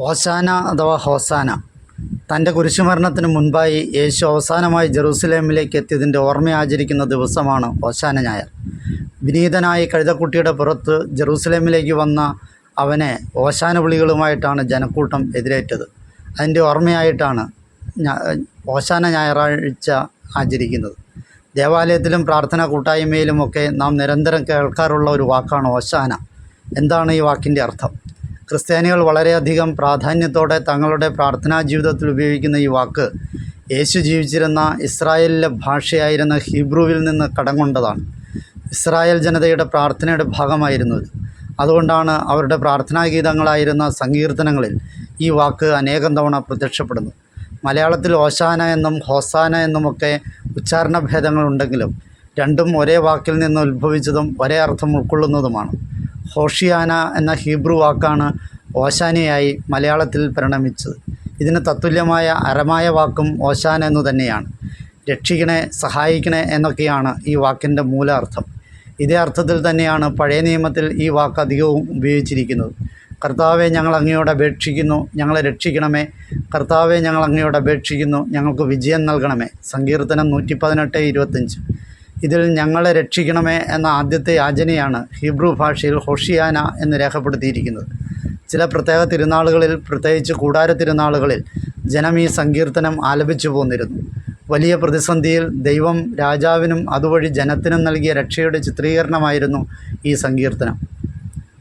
ഓശാന അഥവാ ഹോസാന. തന്റെ കുരിശുമരണത്തിന് മുൻപായി യേശു അവസാനമായി ജെറൂസലേമിലേക്ക് എത്തിയതിന്റെ ഓർമ്മ ആചരിക്കുന്ന ദിവസമാണ് ഓശാന ഞായർ. വിനീതനായി കഴുതക്കുട്ടിയുടെ പുറത്ത് ജെറൂസലേമിലേക്ക് വന്ന അവനെ ഓശാന വിളികളുമായിട്ടാണ് ജനക്കൂട്ടം എതിരേറ്റത്. അതിന്റെ ഓർമ്മയായിട്ടാണ് ഓശാന ഞായറാഴ്ച ആചരിക്കുന്നത്. ദേവാലയത്തിലും പ്രാർത്ഥനാ കൂട്ടായ്മയിലുമൊക്കെ നാം നിരന്തരം കേൾക്കാറുള്ള ഒരു വാക്കാണ് ഓശാന എന്താണ് ഈ വാക്കിന്റെ അർത്ഥം? ക്രിസ്ത്യാനികൾ വളരെയധികം പ്രാധാന്യത്തോടെ തങ്ങളുടെ പ്രാർത്ഥനാ ജീവിതത്തിൽ ഉപയോഗിക്കുന്ന ഈ വാക്ക് യേശു ജീവിച്ചിരുന്ന ഇസ്രായേലിലെ ഭാഷയായിരുന്ന ഹീബ്രുവിൽ നിന്ന് കടം കൊണ്ടതാണ് ഇസ്രായേൽ ജനതയുടെ പ്രാർത്ഥനയുടെ ഭാഗമായിരുന്നു ഇത്. അതുകൊണ്ടാണ് അവരുടെ പ്രാർത്ഥനാ ഗീതങ്ങളായിരുന്ന സങ്കീർത്തനങ്ങളിൽ ഈ വാക്ക് അനേകം തവണ പ്രത്യക്ഷപ്പെടുന്നു മലയാളത്തിൽ ഓശാന എന്നും ഹോസാന എന്നുമൊക്കെ ഉച്ചാരണ ഭേദങ്ങളുണ്ടെങ്കിലും രണ്ടും ഒരേ വാക്കിൽ നിന്ന് ഉത്ഭവിച്ചതും ഒരേ അർത്ഥം ഉൾക്കൊള്ളുന്നതുമാണ്. ഹോഷിയാന എന്ന ഹീബ്രു വാക്കാണ് ഓശാനയായി മലയാളത്തിൽ പരിണമിച്ചത്. ഇതിന് തത്തുല്യമായ അരമായ വാക്കും ഓശാന എന്നു തന്നെയാണ്. രക്ഷിക്കണേ സഹായിക്കണേ എന്നൊക്കെയാണ് ഈ വാക്കിന്റെ മൂലാർത്ഥം. ഇതേ അർത്ഥത്തിൽ തന്നെയാണ് പഴയ നിയമത്തിൽ ഈ വാക്ക് അധികവും ഉപയോഗിച്ചിരിക്കുന്നത്. കർത്താവെ ഞങ്ങൾ അങ്ങയോട് അപേക്ഷിക്കുന്നു ഞങ്ങളെ രക്ഷിക്കണമേ. കർത്താവെ ഞങ്ങൾ അങ്ങയോട് അപേക്ഷിക്കുന്നു ഞങ്ങൾക്ക് വിജയം നൽകണമേ. സങ്കീർത്തനം നൂറ്റി പതിനെട്ട് ഇരുപത്തഞ്ച് ഇതിൽ ഞങ്ങളെ രക്ഷിക്കണമേ എന്ന ആദ്യത്തെ യാചനയാണ് ഹീബ്രു ഭാഷയിൽ ഹൊഷിയാന എന്ന് രേഖപ്പെടുത്തിയിരിക്കുന്നത്. ചില പ്രത്യേക തിരുനാളുകളിൽ പ്രത്യേകിച്ച് കൂടാര തിരുനാളുകളിൽ ജനം ഈ സങ്കീർത്തനം ആലപിച്ചു പോന്നിരുന്നു. വലിയ പ്രതിസന്ധിയിൽ ദൈവം രാജാവിനും അതുവഴി ജനത്തിനും നൽകിയ രക്ഷയുടെ ചിത്രീകരണമായിരുന്നു ഈ സങ്കീർത്തനം.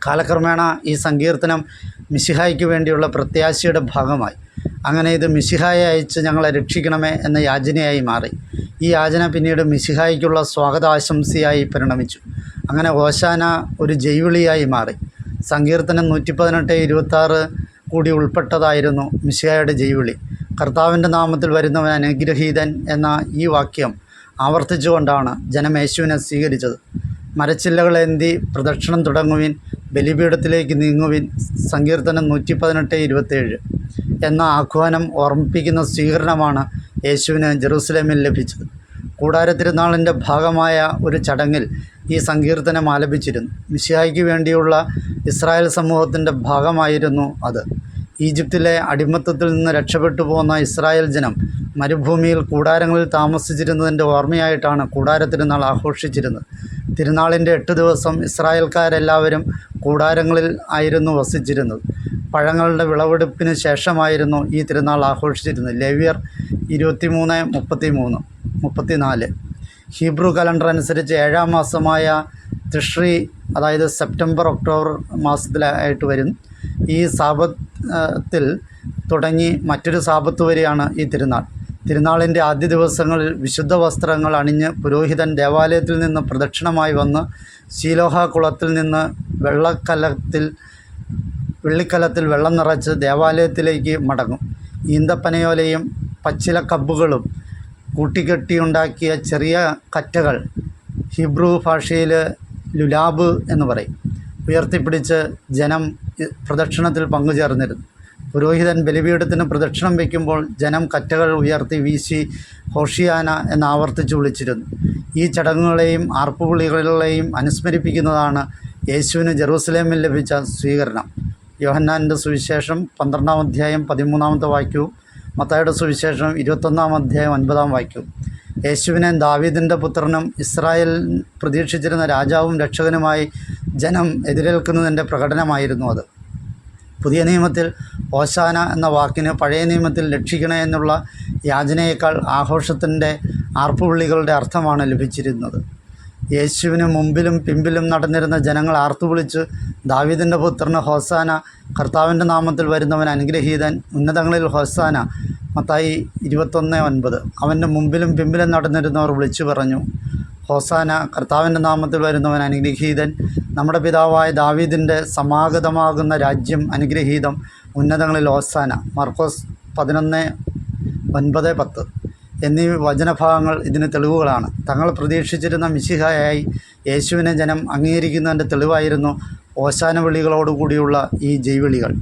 കാലക്രമേണ ഈ സങ്കീർത്തനം മിശിഹായ്ക്ക് വേണ്ടിയുള്ള പ്രത്യാശയുടെ ഭാഗമായി. അങ്ങനെ ഇത് മിശിഹായെ അയച്ച് ഞങ്ങളെ രക്ഷിക്കണമേ എന്ന യാചനയായി മാറി. ഈ യാചന പിന്നീട് മിശിഹായ്ക്കുള്ള സ്വാഗതാശംസയായി പരിണമിച്ചു. അങ്ങനെ ഓശാന ഒരു ജൈവിളിയായി മാറി. സങ്കീർത്തനം നൂറ്റി പതിനെട്ട് ഇരുപത്താറ് കൂടി ഉൾപ്പെട്ടതായിരുന്നു മിശിഹായുടെ ജൈവിളി. കർത്താവിന്റെ നാമത്തിൽ വരുന്നവൻ അനുഗ്രഹീതൻ എന്ന ഈ വാക്യം ആവർത്തിച്ചുകൊണ്ടാണ് ജനം യേശുവിനെ സ്വീകരിച്ചത്. മരച്ചില്ലകളേന്തി പ്രദക്ഷിണം തുടങ്ങുവിൻ ബലിപീഠത്തിലേക്ക് നീങ്ങുവിൻ സങ്കീർത്തനം നൂറ്റി പതിനെട്ട് ഇരുപത്തേഴ്. എന്ന ആഹ്വാനം ഓർമ്മിപ്പിക്കുന്ന സ്വീകരണമാണ് യേശുവിന് ജെറൂസലേമിൽ ലഭിച്ചത്. കൂടാരത്തിരുന്നാളിന്റെ ഭാഗമായ ഒരു ചടങ്ങിൽ ഈ സങ്കീർത്തനം ആലപിച്ചിരുന്നു. മിശിഹായ്ക്ക് വേണ്ടിയുള്ള ഇസ്രായേൽ സമൂഹത്തിന്റെ ഭാഗമായിരുന്നു അത്. ഈജിപ്തിലെ അടിമത്തത്തിൽ നിന്ന് രക്ഷപ്പെട്ടു പോകുന്ന ഇസ്രായേൽ ജനം മരുഭൂമിയിൽ കൂടാരങ്ങളിൽ താമസിച്ചിരുന്നതിന്റെ ഓർമ്മയായിട്ടാണ് കൂടാര തിരുനാൾ ആഘോഷിച്ചിരുന്നത്. തിരുനാളിന്റെ എട്ട് ദിവസം ഇസ്രായേൽക്കാരെല്ലാവരും കൂടാരങ്ങളിൽ ആയിരുന്നു വസിച്ചിരുന്നത്. പഴങ്ങളുടെ വിളവെടുപ്പിന് ശേഷമായിരുന്നു ഈ തിരുനാൾ ആഘോഷിച്ചിരുന്നത്. ലേവ്യർ ഇരുപത്തിമൂന്ന് മുപ്പത്തി മൂന്ന് മുപ്പത്തിനാല്. ഹീബ്രു കലണ്ടർ അനുസരിച്ച് ഏഴാം മാസമായ തിഷ്രി അതായത് സെപ്റ്റംബർ ഒക്ടോബർ മാസത്തിലായിട്ട് വരും ഈ സാപത്തിൽ തുടങ്ങി മറ്റൊരു സാപത്ത് വരെയാണ് ഈ തിരുനാൾ. തിരുനാളിന്റെ ആദ്യ ദിവസങ്ങളിൽ വിശുദ്ധ വസ്ത്രങ്ങൾ അണിഞ്ഞ് പുരോഹിതൻ ദേവാലയത്തിൽ നിന്ന് പ്രദക്ഷിണമായി വന്ന് ശീലോഹ കുളത്തിൽ നിന്ന് വെള്ളക്കലത്തിൽ വെള്ളിക്കലത്തിൽ വെള്ളം നിറച്ച് ദേവാലയത്തിലേക്ക് മടങ്ങും. ഈന്തപ്പനയോലയും പച്ചില കബ്ബുകളും കൂട്ടിക്കെട്ടിയുണ്ടാക്കിയ ചെറിയ കറ്റകൾ ഹിബ്രു ഭാഷയിൽ ലുലാബ് എന്ന് പറയും. ഉയർത്തിപ്പിടിച്ച് ജനം പ്രദക്ഷിണത്തിൽ പങ്കുചേർന്നിരുന്നു. പുരോഹിതൻ ബലിപീഠത്തിന് പ്രദക്ഷിണം വയ്ക്കുമ്പോൾ ജനം കറ്റകൾ ഉയർത്തി വീശി ഹോഷിയാന എന്ന് ആവർത്തിച്ച് വിളിച്ചിരുന്നു. ഈ ചടങ്ങുകളെയും ആർപ്പുവിളികളെയും അനുസ്മരിപ്പിക്കുന്നതാണ് യേശുവിന് ജെറൂസലേമിൽ ലഭിച്ച സ്വീകരണം. യോഹന്നാന്റെ സുവിശേഷം പന്ത്രണ്ടാം അധ്യായം പതിമൂന്നാമത്തെ വാക്യവും മത്തായുടെ സുവിശേഷം ഇരുപത്തൊന്നാം അധ്യായം ഒൻപതാം വാക്യവും. യേശുവിനെ ദാവീദിന്റെ പുത്രനും ഇസ്രായേൽ പ്രതീക്ഷിച്ചിരുന്ന രാജാവും രക്ഷകനുമായി ജനം എതിരേൽക്കുന്നതിന്റെ പ്രകടനമായിരുന്നു അത്. പുതിയ നിയമത്തിൽ ഓശാന എന്ന വാക്കിന് പഴയ നിയമത്തിൽ രക്ഷിക്കണേ എന്നുള്ള യാചനയേക്കാൾ ആഘോഷത്തിന്റെ ആർപ്പുവിളികളുടെ അർത്ഥമാണ് ലഭിച്ചിരുന്നത്. യേശുവിന് മുമ്പിലും പിമ്പിലും നടന്നിരുന്ന ജനങ്ങൾ ആർത്തുവിളിച്ച് ദാവീദിന്റെ പുത്രന് ഹോസാന കർത്താവിന്റെ നാമത്തിൽ വരുന്നവൻ അനുഗ്രഹീതൻ ഉന്നതങ്ങളിൽ ഹോസാന മത്തായി ഇരുപത്തൊന്ന് ഒൻപത്. അവന്റെ മുമ്പിലും പിമ്പിലും നടന്നിരുന്നവർ വിളിച്ചു പറഞ്ഞു ഹോസാന കർത്താവിന്റെ നാമത്തിൽ വരുന്നവൻ അനുഗ്രഹീതൻ. നമ്മുടെ പിതാവായ ദാവീദിന്റെ സമാഗതമാകുന്ന രാജ്യം അനുഗ്രഹീതം ഉന്നതങ്ങളിൽ ഹോസാന. മർക്കോസ് പതിനൊന്ന് ഒൻപത് പത്ത്. എന്നീ വചനഭാഗങ്ങൾ ഇതിന് തെളിവുകളാണ്. തങ്ങൾ പ്രതീക്ഷിച്ചിരുന്ന മിശിഹായായി യേശുവിനെ ജനം അംഗീകരിക്കുന്നതിന്റെ തെളിവായിരുന്നു ഓശാന വിളികളോടുകൂടിയുള്ള ഈ ജൈവിളികൾ.